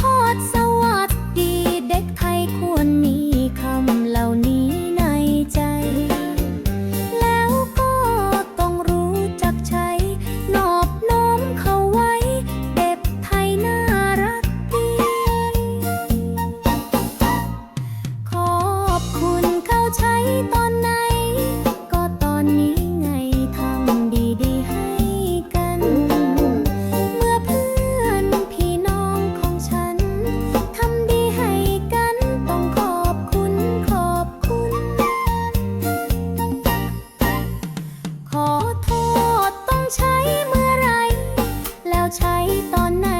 ทอดส ใช้ตอนนั้น